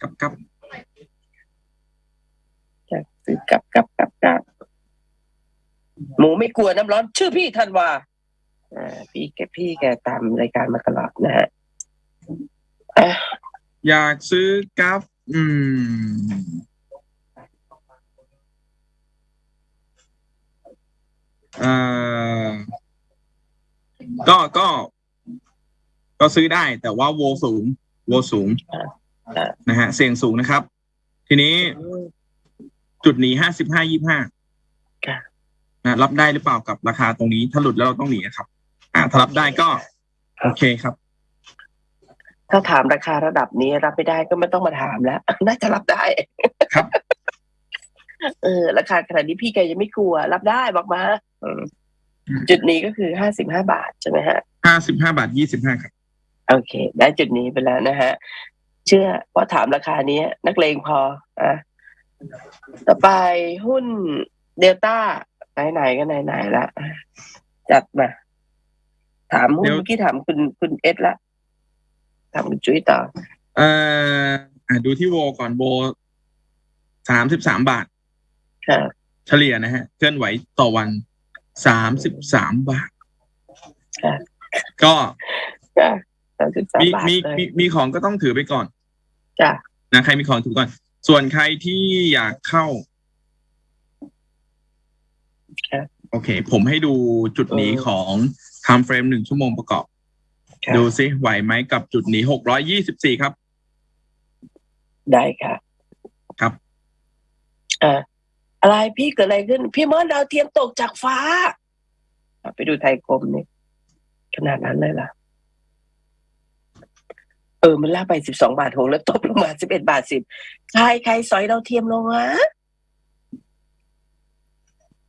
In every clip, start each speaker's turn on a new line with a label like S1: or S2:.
S1: กับกับ
S2: จะซื้อกับกับกับกับหมูไม่กลัวน้ำร้อน ชื่อพี่ธันวาอ่าพี่แกพี่แกตามรายการมาตลอดนะฮะอะ
S1: อยากซื้อกัฟอืม เอ่อ ก็ก็ ก็ซื้อได้แต่ว่าโวสูง โวสูง นะฮะเสี่ยงสูงนะครับ ทีนี้จุดหนีห้าสิบห้ายี่ห้า
S2: ค่ะ
S1: นะรับได้หรือเปล่ากับราคาตรงนี้ ถ้าหลุดแล้วเราต้องหนีนะครับ อ่าถ้ารับได้ก็ โอเคครับ
S2: ถ้าถามราคาระดับนี้รับไม่ได้ก็ไม่ต้องมาถามแล้ว น่าจะรับได้
S1: ครับ
S2: เออ ราคาขนาดนี้พี่แกยังไม่กลัว รับได้บอกมาเออจุดนี้ก็คือห้าสิบห้าบาทใช่ไหมฮะ
S1: ห้าสิบห้าบาทยี่สิบห้าครับ
S2: โอเค ได้จุดนี้ไปแล้วนะฮะ เชื่อเพราะถามราคานี้นักเลงพออะต่อไปหุ้นเดลต้าไหนๆก็ไหนๆละอะจัดมา ถามหุ้น
S1: เดี๋ยว
S2: เมื่อกี้ถามคุณคุณเอสละถามคุณจุ้ยต่อ
S1: เอ่ออะดูที่โวก่อนโวสามสิบสามบาท
S2: ค่ะ
S1: เฉลี่ยนะฮะ เคลื่อนไหวต่อวันสามสิบสามบาท
S2: ค่ะ
S1: ก็
S2: จ้ะสามสิบสาม
S1: มี
S2: บาท
S1: มี
S2: เลย
S1: มีมีของก็ต้องถือไปก่อน
S2: จ้ะ
S1: นะใครมีของถือก่อน ส่วนใครที่อยากเข้า
S2: ครับ
S1: โอเค ผมให้ดูจุดนี้
S2: เออ
S1: ของ time frame หนึ่งชั่วโมงประกอบ
S2: ค่ะ
S1: ดูซิไหวไหมกับจุดนี้หกร้อยี่สิบสี่ครับ
S2: ได้ค่ะ
S1: ครับ
S2: อ่าอะไรพี่เกิดอะไรขึ้น พี่มอนดาวเทียมตกจากฟ้าอะไปดูไทยคมนี่ขนาดนั้นเลยล่ะ เออมันลากไปสิบสองบาทหกแล้วตบลงมาสิบเอ็ดบาทสิบใครใครสอยดาวเทียมลงวะ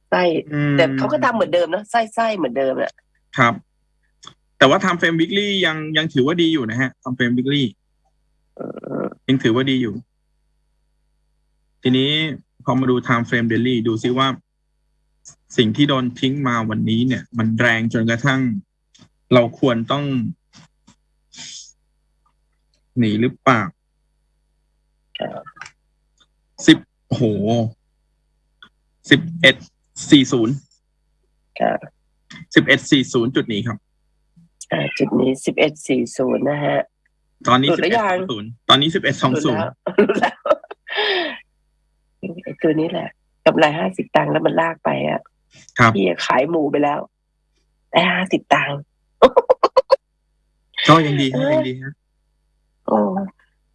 S2: ไส้
S1: อืม
S2: แต่เขาก็ทำเหมือนเดิมนะไส้ไส้เหมือนเดิมแหละ
S1: ครับ แต่ว่า time frame weekly ยังยังถือว่าดีอยู่นะฮะ time frame weekly
S2: เออ
S1: ยังถือว่าดีอยู่ ทีนี้พอมาดู time frame daily ดูซิว่า สิ่งที่โดนทิ้งมาวันนี้เนี่ย มันแรงจนกระทั่ง เราควรต้อง หนีหรือเปล่าสิบโหสิบเอ็ดสี่ศูนย์
S2: ค่ะ
S1: สิบเอ็ดสี่ศูนย์จุดนี้ครับ
S2: อ่าจุดนี้สิบเอ็ดสี่ศูนย์นะฮะ
S1: ตอนนี้
S2: หลุ
S1: สิ
S2: ด
S1: บ
S2: หรือ
S1: เอ็ด
S2: ยั
S1: สอง งศูนย์ตอนนี้สิบเอ็ดสองศูนย์
S2: รู้แล้วไอ้ตัวนี้แหละกำไรห้าสิบตังค์แล้วมันลากไปอะ
S1: ครับ
S2: พี่ขายหมูไปแล้วได้ห้าสิบตังค์
S1: ก็ยังดีฮะยังดีฮะ
S2: โอ้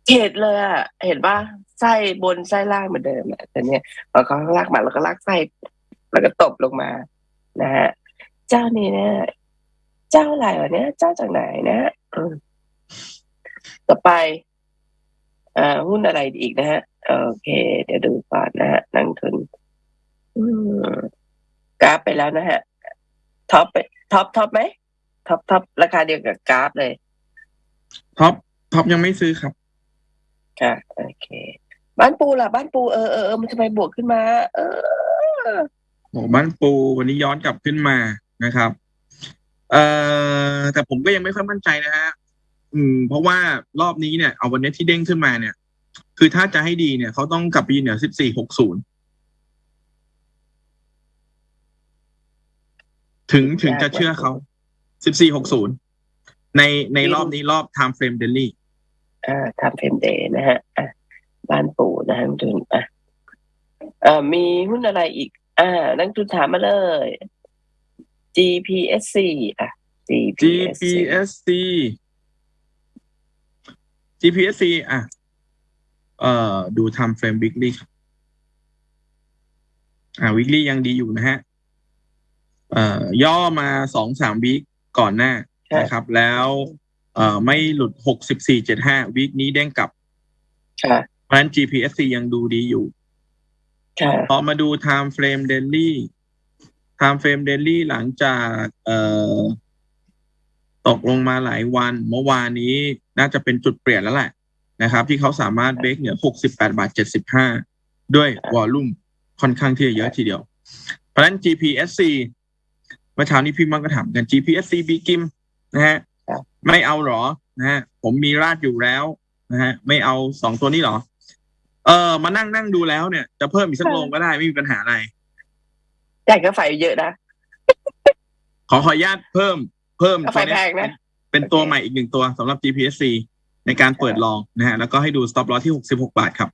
S2: เข็ดเลยอะ เห็นป่ะไส้บนไส้ล่างเหมือนเดิมอะแต่เนี้ยพอเขาลากมาแล้วก็ลากไส้แล้วก็ตบลงมานะฮะเจ้านี้เนี่ยเจ้าอะไรวะเนี่ยเจ้าจากไหนนะต่อไปอ่าหุ้นอะไรอีกนะฮะโอเค เดี๋ยวดูก่อนนะฮะนังทุนกราฟไปแล้วนะฮะท็อปไปท็อปท็อปไหมท็อปท็อปราคาเดียวกับกราฟเลย
S1: ท็อป ท็อปยังไม่ซื้อครับ
S2: ค่ะโอเค บ้านปูล่ะ บ้านปูเออเออเออมันทำไมบวกขึ้นมา เออ
S1: โอ้บ้านปูวันนี้ย้อนกลับขึ้นมานะครับ เอ่อแต่ผมก็ยังไม่ค่อยมั่นใจนะฮะอืม เพราะว่ารอบนี้เนี่ยเอาวันนี้ที่เด้งขึ้นมาเนี่ย คือถ้าจะให้ดีเนี่ยเขาต้องกลับไปยืนเหนือสิบสี่หกศูนย์ถึงถึงจะเชื่อเขาสิบสี่หกศูนย์ ในในรอบนี้รอบ time frame daily
S2: อ่าทำเฟรมเดย์นะฮะอะบ้านปูนะฮะนักทุนอะอ่ามีหุ้นอะไรอีก อ่า นักทุนถามมาเลย GPSC อะ GPSC
S1: GPSC GPSC อะ เอ่อ ดู time frame weekly ครับอ่า weekly ยังดีอยู่นะฮะ เอ่อย่อมาสองสามวีคก่อนหน้า
S2: ครับ
S1: นะครับ แล้วเอ่อไม่หลุดหกสิบสี่เจ็ดห้าวีคนี้เด้งกลับ
S2: ค่ะ
S1: เพราะฉะนั้น GPSC ยังดูดีอยู่
S2: ค่ะ
S1: พอมาดู time frame daily time frame daily หลังจากเอ่อตกลงมาหลายวัน เมื่อวานนี้น่าจะเป็นจุดเปลี่ยนแล้วแหละนะครับ ที่เขาสามารถเบรกเหนือ 68 บาท 75 ด้วยวอลลุ่มค่อนข้างที่จะเยอะทีเดียว เพราะฉะนั้น GPSC เมื่อเช้านี้พี่มังก็ถามกัน GPSC บีกิม นะฮะ
S2: ครับ
S1: ไม่เอาหรอนะฮะผมมีราดอยู่แล้วนะฮะไม่เอาสองตัวนี้เหรอ เออมานั่งนั่งดูแล้วเนี่ย จะเพิ่มอีกสักโลงก็ได้ไม่มีปัญหาอะไร
S2: จ่ายค่าไฟเยอะนะ
S1: ขอขออนุญาตเพิ่ม เพิ่ม
S2: ค่าไฟ
S1: ตัวเนี้ย
S2: แพงนะ
S1: เป็นตัวใหม่อีกหนึ่งตัวสำหรับ GPSC ในการเปิดลองนะฮะแล้วก็ให้ดู stop loss ที่66บาทครับ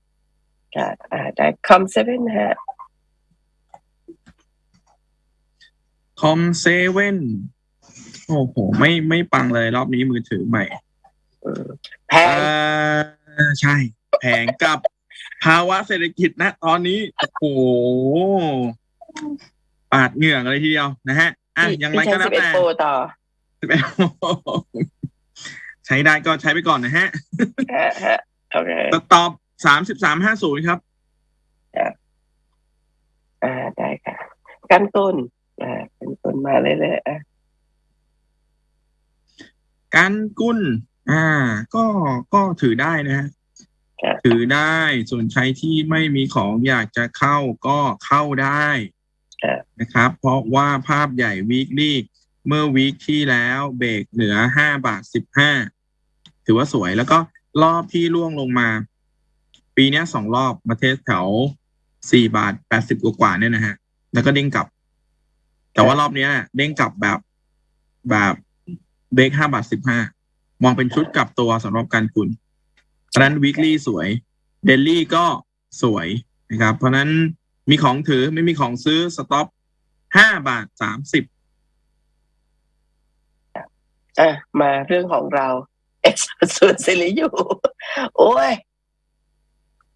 S2: ค่ะอ่าได้คอมเซเว่นนะฮะ
S1: คอมเซเว่น โอ้โหไม่ไม่ปังเลยรอบนี้มือถือใหม่
S2: อืมแพ
S1: เองอใช่ แพงกับภาวะเศรษฐกิจนะ ตอนนี้ โอ้โหปาดเหงื่อกันเลยทีเดียวนะฮะอะ
S2: พี่
S1: อย่างไร
S2: พี่
S1: ก็
S2: ใช้
S1: แล้ว
S2: 11
S1: แต่
S2: โปรต่อ
S1: ใช้ได้ก็ใช้ไปก่อนนะฮะ
S2: ฮะฮะโอเค
S1: ตอบสามสิบสามห้าศูนย์ครับ
S2: อ่าได้ค่ะ กันต้นอ่ากันต้นมาเลยเลยๆอะ
S1: การกุ้นอ่า ก็ก็ถือได้นะฮะ
S2: ครับ
S1: ถือได้ส่วนใครที่ไม่มีของอยากจะเข้าก็เข้าได้
S2: ครับ
S1: นะครับ เพราะว่าภาพใหญ่วีคลี่เมื่อวีคที่แล้วเบรกเหนือห้าบาทสิบห้าถือว่าสวยแล้วก็รอบที่ล่วงลงมา ปีเนี้ยสองรอบมาเทสแถวสี่บาทแปดสิบกว่าๆเนี่ยนะฮะ แล้วก็เด้งกลับ แต่ว่ารอบเนี้ยเด้งกลับแบบแบบ เบรกห้าบาทสิบห้ามองเป็นชุดกลับตัวสำหรับการกุนเพราะฉะนั้นวีคลี่สวยเดลี่ก็สวยนะครับ เพราะฉะนั้นมีของถือไม่มีของซื้อสต็อปห้าบาทสามสิบ
S2: อะมาเรื่องของเราเอ็กซ์ส่วนซิลิยูโอ้ย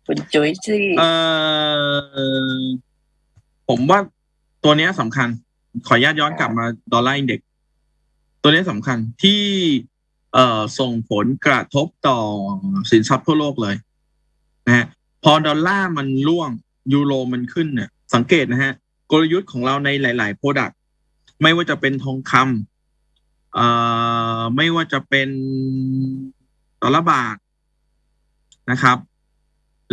S2: คุณจุ้ยซี่
S1: เอ่อผมว่าตัวเนี้ยสำคัญ ขออนุญาตย้อนกลับมาดอลลาร์อินเด็ก ตัวเนี้สำคัญที่เอ่อส่งผลกระทบต่อสินทรัพย์ทั่วโลกเลยนะฮะพอดอลลาร์มันร่วงยูโรมันขึ้นเนี่ยสังเกตนะฮะกลยุทธ์ของเราในหลาย ๆ โปรดักต์ไม่ว่าจะเป็นทองคำเอ่อไม่ว่าจะเป็นดอลลาร์บาทนะครับ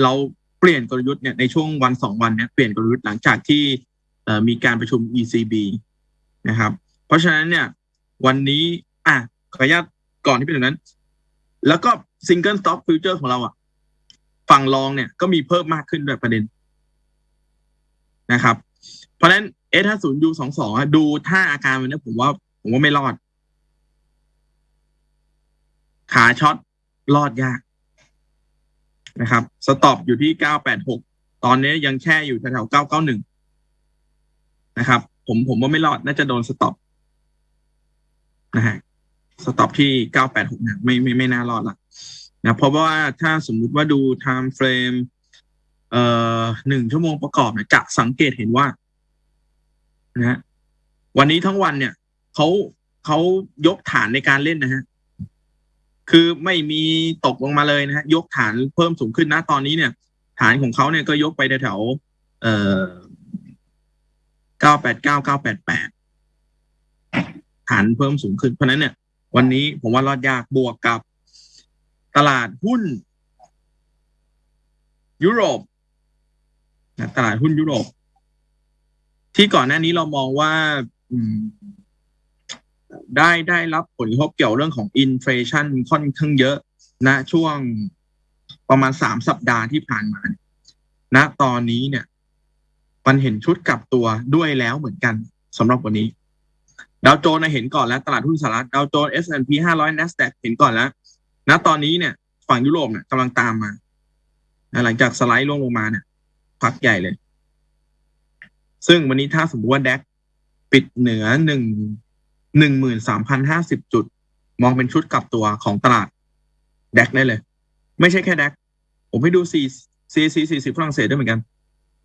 S1: เราเปลี่ยนกลยุทธ์เนี่ยในช่วงวันสองวันเนี่ยเปลี่ยนกลยุทธ์หลังจากที่มีการประชุม ECB นะครับ เพราะฉะนั้นเนี่ย วันนี้อะขออนุญาตก่อนที่เป็นอย่างนั้น แล้วก็ Single Stock Future ของเราอะ ฝั่งรองเนี่ยก็มีเพิ่มมากขึ้นด้วยประเด็นนะครับ เพราะฉะนั้น S50 U22 อะดูท่าอาการมันเนี่ยผมว่า ผมว่าไม่รอด ขาช็อตรอดยากนะครับสต็อปอยู่ที่986ตอนนี้ยังแช่อยู่แถวๆ991นะครับ ผมผมว่าไม่รอดน่าจะโดนสต็อป นะฮะสต็อปที่986นะไม่ไม่ไม่น่ารอดละนะเพราะว่าถ้าสมมุติว่าดู time frame เอ่อหนึ่งชั่วโมงประกอบเนี่ยจะสังเกตเห็นว่านะฮะวันนี้ทั้งวันเนี่ยเขาเขายกฐานในการเล่นนะฮะคือไม่มีตกลงมาเลยนะฮะยกฐานเพิ่มสูงขึ้นนะตอนนี้เนี่ย ฐานของเขาเนี่ยก็ยกไปแถวเอ่อเก้าแปดเก้าเก้าแปดแปด ฐานเพิ่มสูงขึ้น เพราะนั้นเนี่ย วันนี้ผมว่ารอดยากบวกกับ ตลาดหุ้น ยุโรปนะตลาดหุ้นยุโรป ที่ก่อนหน้านี้เรามองว่าได้ได้รับผลกระทบเกี่ยวเรื่องของอินฟลชันค่อนข้างเยอะนะช่วงประมาณสามสัปดาห์ที่ผ่านมาณนะตอนนี้เนี่ย มันเห็นชุดกลับตัวด้วยแล้วเหมือนกันสำหรับวันนี้ ดาวโจนส์นเห็นก่อนแล้ว ตลาดหุ้นสหรัฐดาวโจนส์ S&P 500 NASDAQ เห็นก่อนแล้ว ณ ตอนนี้เนี่ยฝั่งยุโรปเนี่ยกำลังตามมา หลังจากสไลด์ลงลงมาเนี่ยพักใหญ่เลย ซึ่งวันนี้ถ้าสมมติว่าแดกปิดเหนือหนึ่งหนึ่งหมื่นสามพันห้าสิบจุด มองเป็นชุดกลับตัวของตลาดแดกได้เลย ไม่ใช่แค่แดกผมให้ดู C C C สี่สิบฝรั่งเศสด้วยเหมือนกัน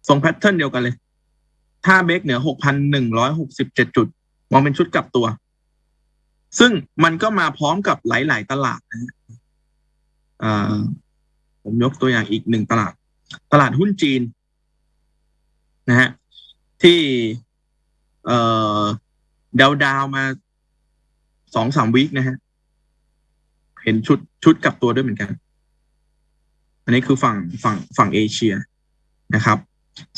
S1: ทรงแพทเทิร์นเดียวกันเลย ถ้าเบรกเหนือหกพันหนึ่งร้อยหกสิบเจ็ดจุด มองเป็นชุดกลับตัว ซึ่งมันก็มาพร้อมกับหลาย ๆ ตลาดนะฮะผมยกตัวอย่างอีกหนึ่งตลาด ตลาดหุ้นจีนนะฮะที่เอ่อดาวดาวๆมาสองสามวีคนะฮะเห็นชุดชุดกลับตัวด้วยเหมือนกัน อันนี้คือฝั่งฝั่งฝั่งเอเชียนะครับ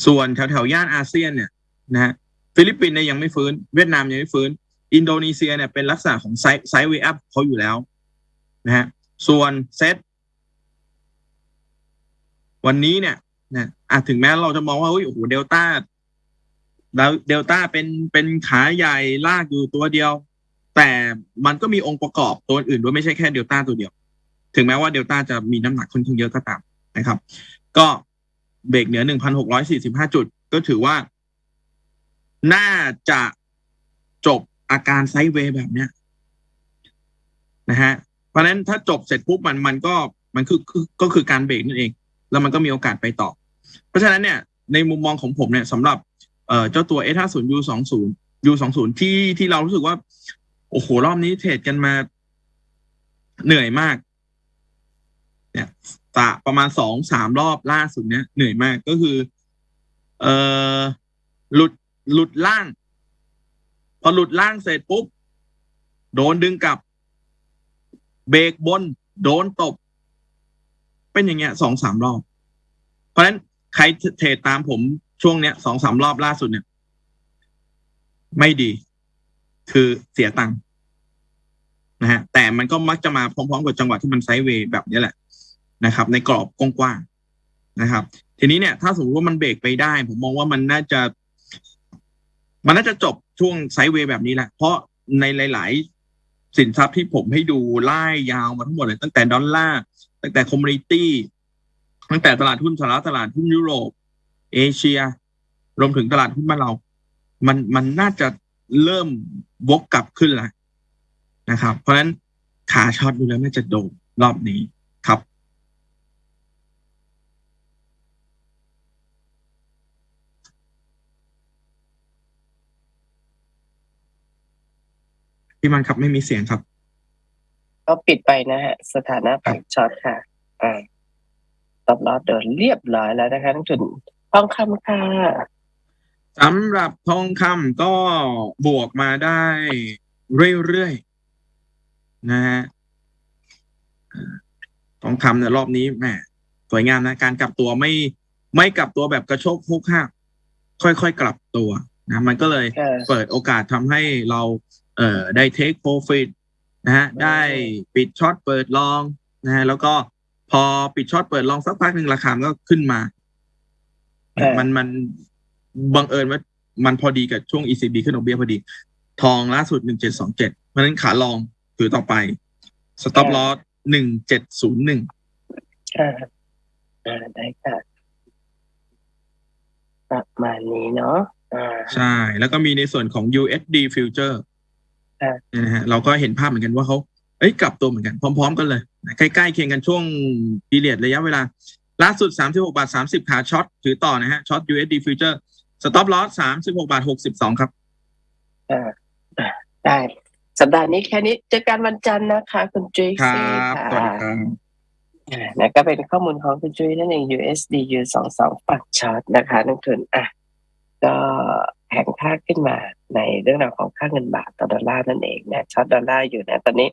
S1: ส่วนแถวแถวย่านอาเซียนเนี่ยนะฮะ ฟิลิปปินส์เนี่ยยังไม่ฟื้น เวียดนามยังไม่ฟื้น อินโดนีเซียเนี่ยเป็นลักษณะของไซไซด์เวอัพเขาอยู่แล้วนะฮะส่วนเซตวันนี้เนี่ยนะอาจถึงแม้เราจะมองว่าเฮ้ยโอ้โหเดลต้าแล้วเดลต้าเป็นเป็นขาใหญ่ลากอยู่ตัวเดียว แต่มันก็มีองค์ประกอบตัวอื่นด้วยไม่ใช่แค่เดลต้าตัวเดียว ถึงแม้ว่าเดลต้าจะมีน้ำหนักค่อนข้างเยอะก็ตามนะครับ ก็เบรกเหนือ 1,645 จุด ก็ถือว่า น่าจะจบอาการไซด์เวย์แบบเนี้ยนะฮะเพราะฉะนั้นถ้าจบเสร็จปุ๊บมันมันก็มันคือคอก็คือการเบรกนั่นเอง แล้วมันก็มีโอกาสไปต่อ เพราะฉะนั้นเนี่ย ในมุมมองของผมเนี่ยสำหรับเอ่อเจ้าตัว S50 U20 U20 ที่ที่เรารู้สึกว่า โอ้โห รอบนี้เทรดกันมาเหนื่อยมาก เนี่ยตะประมาณสองสามรอบล่าสุดเนี่ยเหนื่อยมากก็คือ เอ่อหลุด หลุดล่าง พอหลุดล่างเสร็จปุ๊บ โดนดึงกลับ เบรกบน โดนตบ เป็นอย่างเงี้ยสองสามรอบ เพราะฉะนั้นใครเทรดตามผมช่วงเนี้ยสองสามรอบล่าสุดเนี่ย ไม่ดี คือเสียตังค์นะฮะแต่มันก็มักจะมาพร้อมๆกับจังหวะที่มันไซด์เวย์แบบนี้แหละนะครับ ในกรอบกว้างๆนะครับ ทีนี้เนี่ยถ้าสมมติว่ามันเบรกไปได้ ผมมองว่ามันน่าจะ มันน่าจะจบช่วงไซด์เวย์แบบนี้แหละ เพราะในหลาย ๆ สินทรัพย์ที่ผมให้ดูไล่ยาวมาทั้งหมดเลย ตั้งแต่ดอลลาร์ตั้งแต่คอมมูนิตี้ตั้งแต่ตลาดหุ้นสหรัฐตลาดหุ้นยุโรป เอเชีย รวมถึงตลาดหุ้นบ้านเรา มันมันน่าจะเริ่มวกกลับขึ้นแล้วนะครับ เพราะฉะนั้นขาช็อตดูแล้วน่าจะโดนรอบนี้ครับ พี่มันครับไม่มีเสียงครับ
S2: ก็ปิดไปนะฮะ สถานะฝั่งช็อตค่ะ อ่าตอบรอบเดินเรียบร้อยแล้วนะคะทั้งจุดทองคำค่ะ
S1: สำหรับทองคำก็บวกมาได้เรื่อยๆนะฮะอ่าทองคำเนี่ยรอบนี้แหมสวยงามนะ การกลับตัวไม่ไม่กลับตัวแบบกระโชกพุกหักค่อยๆกลับตัวนะมันก็เลย
S2: ค่ะ
S1: เปิดโอกาสทำให้เรา เอ่อได้เทคโปรฟิตนะฮะได้ปิดช็อตเปิดลองนะฮะแล้วก็พอปิดช็อตเปิดลองสักพักหนึ่งราคามันก็ขึ้นมา
S2: ครับ
S1: มันมันบังเอิญว่ามันพอดีกับช่วง ECB ขึ้นดอกเบี้ยพอดี ทองล่าสุดหนึ่งเจ็ดสองเจ็ดเพราะฉะนั้นขาลองถือต่อไปสต็อปลอสหนึ่งเจ็ดศูนย์หนึ่ง
S2: อ่าอ่าได้ค่ะประมาณนี้เนาะอ่า
S1: ใช่ แล้วก็มีในส่วนของ USD future
S2: ครับ
S1: เนี่ยนะฮะเราก็เห็นภาพเหมือนกันว่าเขาเอ้ยกลับตัวเหมือนกันพร้อม ๆ กันเลยนะใกล้ๆเคียงกันช่วงพีเรียดระยะเวลา ล่าสุด 36 บาท 30 ขาช็อตถือต่อนะฮะช็อต USD future stop loss 36 บาท 62 ครับ
S2: อ่าอ่าได้ สัปดาห์นี้แค่นี้เจอกันวันจันทร์นะคะ คุณจุ้ย
S1: ครั
S2: ซี่
S1: บ
S2: ค่ะ
S1: สวัสดีครับ
S2: อ่านะก็เป็นข้อมูลของคุณจุ้ยนั่นเอง USD U สองสองฝั่งชาร์ตนะคะนักทุนอะก็ แข็งค่าขึ้นมาในเรื่องราวของค่าเงินบาทต่อดอลลาร์นั่นเองนะช็อตดอลลาร์อยู่นะตอนนี้